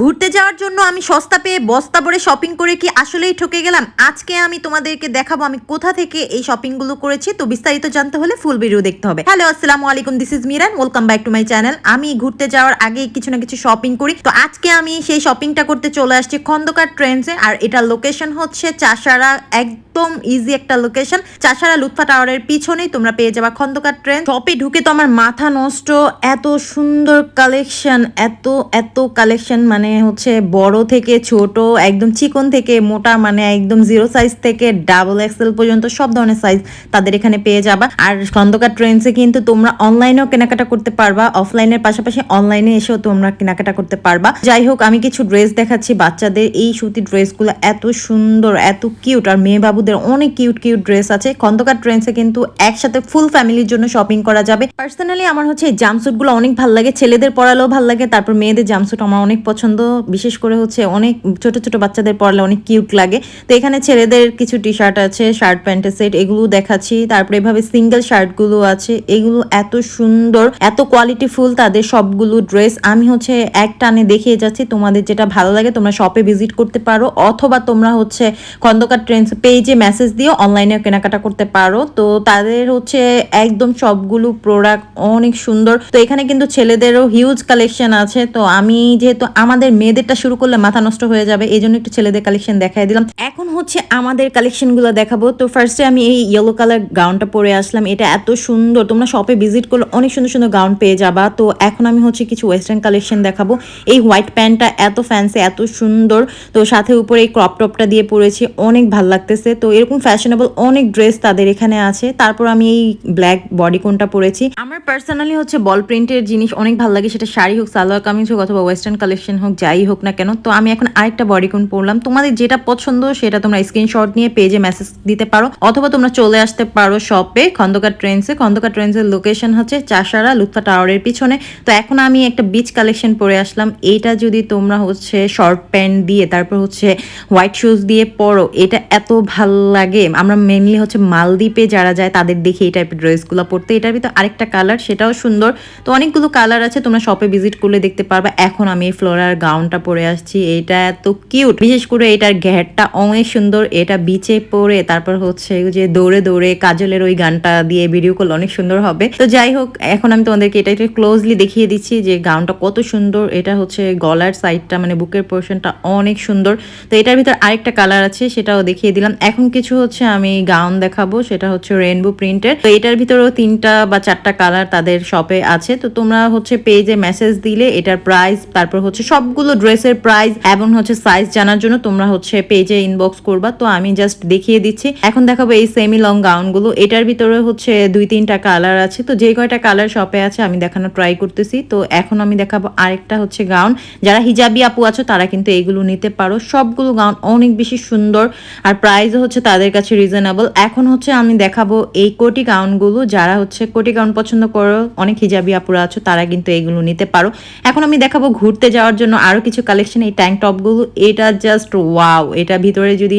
ঘুরতে যাওয়ার জন্য আমি সস্তা পেয়ে বস্তা ভরে শপিং করে কি আসলেই ঠকে গেলাম? আজকে আমি তোমাদেরকে দেখাবো আমি কোথা থেকে এই শপিংগুলো করেছি। তো বিস্তারিত জানতে হলে ফুল ভিডিও দেখতে হবে। হ্যালো আসসালামু আলাইকুম this is Miran welcome back to my channel আমি ঘুরতে যাওয়ার আগে কিছু না কিছু শপিং করি। তো আজকে আমি সেই শপিংটা করতে চলে আসছি খন্দকার ট্রেন্ডসে আর এটা লোকেশন হচ্ছে চাষারা, একদম ইজি একটা লোকেশন চাষারা লুৎফা টাওয়ারের পিছনেই তোমরা পেয়ে যাবা খন্দকার ট্রেন। শপে ঢুকে তো আমার মাথা নষ্ট। এত সুন্দর কালেকশন এত এত কালেকশন মানে হচ্ছে বড় থেকে ছোট, একদম চিকন থেকে মোটা মানে একদম জিরো সাইজ থেকে ডাবল এক্সেল পর্যন্ত সব ধরনের সাইজ তাদের এখানে পেয়ে যাবা। আর খন্দকার ট্রেন্ডসে কিন্তু তোমরা অনলাইনেও কেনাকাটা করতে পারবা অফলাইনের পাশাপাশি অনলাইনে এসেও তোমরা কেনাকাটা করতে পারবা। যাই হোক, আমি কিছু ড্রেস দেখাচ্ছি বাচ্চাদের। এই সুতি ড্রেসগুলো এত সুন্দর, এত কিউট আর মেয়ে বাবুদের অনেক কিউট কিউট ড্রেস আছে। খন্দকার ট্রেন্ডসে কিন্তু একসাথে ফুল ফ্যামিলির জন্য শপিং করা যাবে। পার্সোনালি আমার হচ্ছে এই জামস্যুটগুলো অনেক ভালো লাগে। ছেলেদের পরালেও ভালো লাগে, তারপর মেয়েদের জামস্যুট আমার অনেক পছন্দ বিশেষ করে হচ্ছে অনেক ছোট ছোট বাচ্চাদের পরলে অনেক কিউট লাগে। তো এখানে ছেলেদের কিছু টি শার্ট আছে শার্ট প্যান্টের সেট এগুলো দেখাচ্ছি। তারপরে এভাবে সিঙ্গেল শার্টগুলো আছে। এগুলো এত সুন্দর, এত কোয়ালিটি ফুল, তাদের সবগুলো ড্রেস আমি হচ্ছে এক টানে দেখিয়ে যাচ্ছি, তোমাদের যেটা ভালো লাগে তোমরা শপে ভিজিট করতে পারো, অথবা তোমরা হচ্ছে খন্দকার ট্রেন্ডস পেজে মেসেজ দিয়ে অনলাইনে কেনাকাটা করতে পারো। তো তাদের হচ্ছে একদম সবগুলো প্রোডাক্ট অনেক সুন্দর। তো এখানে কিন্তু ছেলেদেরও হিউজ কালেকশন আছে। তো আমি যেহেতু আমাদের মেয়েদেরটা শুরু করলে মাথা নষ্ট হয়ে যাবে, এই জন্য একটু ছেলেদের কালেকশন দেখাই দিলাম। এখন হচ্ছে আমাদের কালেকশনগুলো দেখাবো। তো ফার্স্টে আমি এই ইয়েলো কালার গাউনটা পরে আসলাম। এটা এত সুন্দর, তোমরা শপে ভিজিট করলে অনেক সুন্দর সুন্দর গাউন পেয়ে যাবা। তো এখন আমি হচ্ছে কিছু ওয়েস্টার্ন কালেকশন দেখাবো। এই হোয়াইট প্যান্টটা এত ফ্যান্সি এত সুন্দর। তো সাথে উপরে এই ক্রপ টপটা দিয়ে পরেছি, অনেক ভালো লাগতেছে। তো এরকম ফ্যাশনেবল অনেক ড্রেস তাদের এখানে আছে। তারপর আমি এই ব্ল্যাক বডি কোনটা পরেছি। আমার পার্সোনালি হচ্ছে বল প্রিন্টের জিনিস অনেক ভালো লাগে। সেটা শাড়ি হোক, সালোয়ার কামিজ হোক অথবা ওয়েস্টার্ন কালেকশন হোক যাই হোক না কেন, তো আমি এখন আরেকটা বডি কোন পরলাম। তোমাদের যেটা পছন্দ সেটা তোমরা স্ক্রিনশট নিয়ে পেজে মেসেজ দিতে পারো, অথবা তোমরা চলে আসতে পারো শপে খন্দকার ট্রেন্ডসে খন্দকার ট্রেন্ডসের লোকেশন হচ্ছে চাষারা লুৎফা টাওয়ারের পিছনে। তো এখন আমি একটা বিচ কালেকশন পরে আসলাম। এইটা যদি তোমরা হচ্ছে শর্ট প্যান্ট দিয়ে, তারপর হচ্ছে হোয়াইট শুজ দিয়ে পরো, এটা এত ভালো লাগে। আমরা মেনলি হচ্ছে মালদ্বীপে যারা যায়, তাদের দেখে এই টাইপের ড্রেসগুলো পরতে। এটার ভিতর আরেকটা কালার সেটাও সুন্দর। তো অনেকগুলো কালার আছে, তোমরা শপে ভিজিট করলে দেখতে পারবে। এখন আমি ফ্লোরার গাউনটা পরে আসছি এটা এত কিউট বিশেষ করে এটার ঘ্যাটটা অনেক সুন্দর, এটা বিচে পরে তারপর হচ্ছে যে দৌড়ে দৌড়ে কাজলের ওই গানটা দিয়ে ভিডিও করলে অনেক সুন্দর হবে। তো যাই হোক, এখন আমি তোমাদেরকে এটা একটু ক্লোজলি দেখিয়ে দিচ্ছি যে গাউনটা কত সুন্দর, এটা হচ্ছে গলার সাইডটা মানে বুকের পোর্শনটা অনেক সুন্দর। তো এটার ভিতর আরেকটা কালার আছে, সেটাও দেখিয়ে দিলাম। এখন কিছু হচ্ছে আমি গাউন দেখাবো, সেটা হচ্ছে রেনবো প্রিন্টের তো এটার ভিতরেও তিনটা বা চারটা কালার তাদের শপে আছে। তো তোমরা হচ্ছে পেজে মেসেজ দিলে এটার প্রাইস তারপর হচ্ছে সবগুলো ড্রেসের প্রাইস এবং হচ্ছে সাইজ জানার জন্য তোমরা হচ্ছে পেজে ইনবক্স করবা। তো আমি জাস্ট দেখিয়ে দিচ্ছি। এখন দেখাবো এই সেমি লং গাউনগুলো এটার ভিতরে হচ্ছে দুই তিনটা কালার আছে। তো যে কয়টা কালার শপে আছে আমি দেখানো ট্রাই করতেছি। তো এখন আমি দেখাবো আরেকটা হচ্ছে গাউন যারা হিজাবি আপু আছো, তারা কিন্তু এইগুলো নিতে পারো। সবগুলো গাউন অনেক বেশি সুন্দর আর প্রাইসও হচ্ছে তাদের কাছে রিজনেবল এখন হচ্ছে আমি দেখাবো এই কোটি গাউনগুলো যারা হচ্ছে কোটি গাউন পছন্দ করো, অনেক হিজাবি আপুরা আছো, তারা কিন্তু এইগুলো নিতে পারো। এখন আমি দেখাবো ঘুরতে যাওয়ার জন্য আরও কিছু কালেকশন এই ট্যাঙ্ক টপগুলো এটা জাস্ট ওয়াও এটা ভিতরে যদি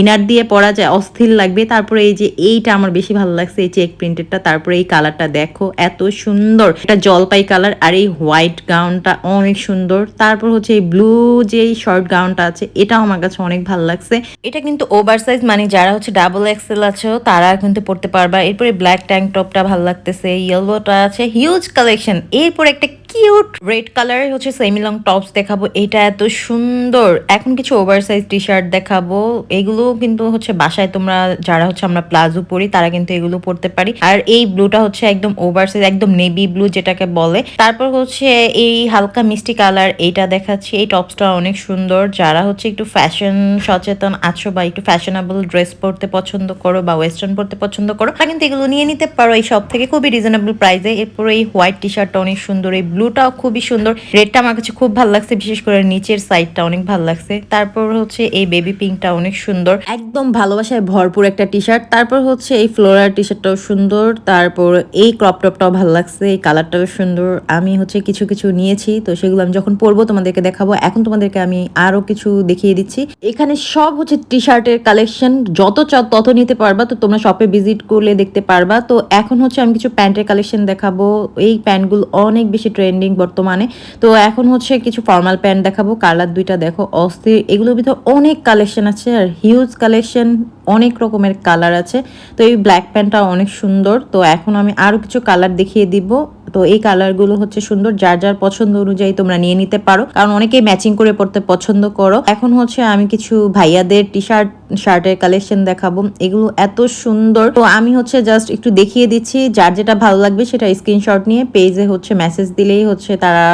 ইনার দিয়ে পরা যায়, অস্থির লাগবে। তারপরে এই যে এইটা আমার বেশি ভালো লাগছে, এই চেক প্রিন্টেডটা তারপরে এই কালারটা দেখো, এত সুন্দর। এটা জলপাই কালার আর এই হোয়াইট গাউনটা অনেক সুন্দর। তারপর হচ্ছে এই ব্লু যে শর্ট গাউনটা আছে, এটাও আমার কাছে অনেক ভালো লাগছে। এটা কিন্তু ওভার সাইজ মানে যারা হচ্ছে ডাবল এক্সেল আছে, তারা কিন্তু পড়তে পারবা। এরপরে ব্ল্যাক ট্যাঙ্ক টপটা ভালো লাগতেছে ইয়েলোটা আছে হিউজ কালেকশন এরপর একটা কিউট রেড কালারের হচ্ছে সেমি লং টপস দেখাবো। এটা এত সুন্দর। এখন কিছু ওভার সাইজ টি শার্ট দেখাবো। এগুলো কিন্তু হচ্ছে বাসায় তোমরা যারা হচ্ছে আমরা প্লাজো পরি, তারা কিন্তু এগুলো পরতে পারি। আর এই ব্লুটা হচ্ছে একদম ওভার সাইজ একদম নেভি ব্লু যেটাকে বলে। তারপর হচ্ছে এই হালকা মিষ্টি কালার এইটা দেখাচ্ছি। এই টপসটা অনেক সুন্দর। যারা হচ্ছে একটু ফ্যাশন সচেতন আছো বা একটু ফ্যাশনেবল ড্রেস পরতে পছন্দ করো বা ওয়েস্টার্ন পরতে পছন্দ করো, তারা কিন্তু এগুলো নিয়ে নিতে পারো। এই সব থেকে খুবই রিজনেবল প্রাইসে এরপর এই হোয়াইট টি শার্টটা অনেক সুন্দর। এই ব্লুটাও খুবই সুন্দর। রেডটা আমার কাছে খুব ভালো লাগছে, বিশেষ করে নিচের সাইডটা অনেক ভালো লাগছে। তারপর হচ্ছে এই বেবি পিঙ্কটা অনেক সুন্দর। একদম ভালোবাসায় ভরপুর একটা টি শার্ট তারপর হচ্ছে এই ফ্লোরার টি শার্টটাও সুন্দর। তারপর এই ক্রপ টপটাও ভালো লাগছে, এই কালারটাও সুন্দর। আমি হচ্ছে কিছু কিছু নিয়েছি, তো সেগুলো আমি যখন পরবো তোমাদেরকে দেখাবো। এখন তোমাদেরকে আমি আরও কিছু দেখিয়ে দিচ্ছি। এখানে সব হচ্ছে টি শার্টের কালেকশন যত চাও তত নিতে পারবা, তো তোমরা শপে ভিজিট করলে দেখতে পারবা। তো এখন হচ্ছে আমি কিছু প্যান্টের কালেকশন দেখাবো। এই প্যান্টগুলো অনেক বেশি ট্রেন্ড ট্রেন্ডিং বর্তমানে। তো এখন হচ্ছে কিছু ফর্মাল প্যান্ট দেখাবো কালার দুইটা দেখো, অস্থির, এগুলোর ভিতরে অনেক কালেকশন আছে আর হিউজ কালেকশন অনেক রকমের কালার আছে। তো এই ব্ল্যাক প্যান্টটা অনেক সুন্দর, তো এখন আমি আরও কিছু কালার দেখিয়ে দিব। তো এই কালারগুলো হচ্ছে সুন্দর। যার যার পছন্দ অনুযায়ী তোমরা নিয়ে নিতে পারো। কারণ অনেকেই ম্যাচিং করে পড়তে পছন্দ করো। এখন হচ্ছে আমি কিছু ভাইয়াদের টি শার্ট শার্টের কালেকশন দেখাবো। এগুলো এত সুন্দর। তো আমি হচ্ছে জাস্ট একটু দেখিয়ে দিচ্ছি। যার যেটা ভালো লাগবে সেটা স্ক্রিনশট নিয়ে পেজে হচ্ছে মেসেজ দিলেই হচ্ছে তারা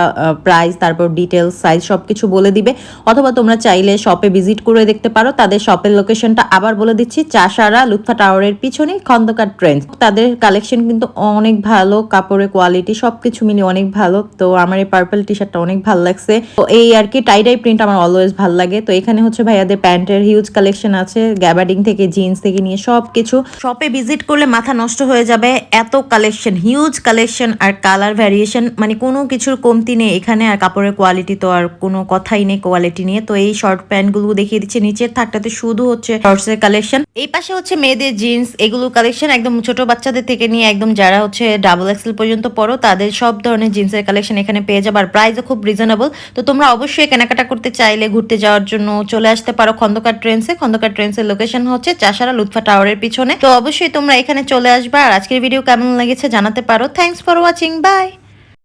প্রাইস তারপর ডিটেলস সাইজ সবকিছু বলে দিবে। অথবা তোমরা চাইলে শপে ভিজিট করে দেখতে পারো। তাদের শপের লোকেশনটা আবার বলে দিচ্ছি। চাষারা, লুৎফা টাওয়ারের পিছনে খন্দকার ট্রেন্ড তাদের কালেকশন কিন্তু অনেক ভালো। কাপড়ের কোয়ালিটি সবকিছু মিলিয়ে অনেক ভালো। তো আমার এই পার্পল টি শার্টটা অনেক ভালো লাগছে। তো এই আর কি টাইডাই প্রিন্ট আমার অলওয়েজ ভালো লাগে। তো এখানে হচ্ছে ভাইয়াদের প্যান্টের হিউজ কালেকশন আছে গ্যাবার্ডিং থেকে জিন্স থেকে নিয়ে সব কিছু শপে ভিজিট করলে মাথা নষ্ট হয়ে যাবে। এত কালেকশন হিউজ কালেকশন আর কালার ভ্যারিয়েশন মানে কোনো কিছুর কমতি নেই এখানে। আর কাপড়ের কোয়ালিটি তো আর কোনো কথাই নেই কোয়ালিটি নিয়ে। তো এই শর্ট প্যান্টগুলো দেখিয়ে দিচ্ছে নিচের থাকটাতে, শুধু হচ্ছে শর্টসের কালেকশন এই পাশে হচ্ছে মেয়েদের জিন্স এগুলো কালেকশন একদম ছোট বাচ্চাদের থেকে নিয়ে, একদম যারা হচ্ছে ডাবল এক্সেল পর্যন্ত পড়ো তাদের সব ধরনের জিন্সের কালেকশন এখানে পেয়ে যাবার প্রাইসও খুব রিজনেবল তো তোমরা অবশ্যই কেনাকাটা করতে চাইলে ঘুরতে যাওয়ার জন্য চলে আসতে পারো খন্দকার ট্রেন্সে খন্দকার ট্রেন্সের লোকেশন হচ্ছে চাষারা লুৎফা টাওয়ারের পিছনে। তো অবশ্যই তোমরা এখানে চলে আসবে আর আজকের ভিডিও কেমন লেগেছে জানাতে পারো। Thanks for watching by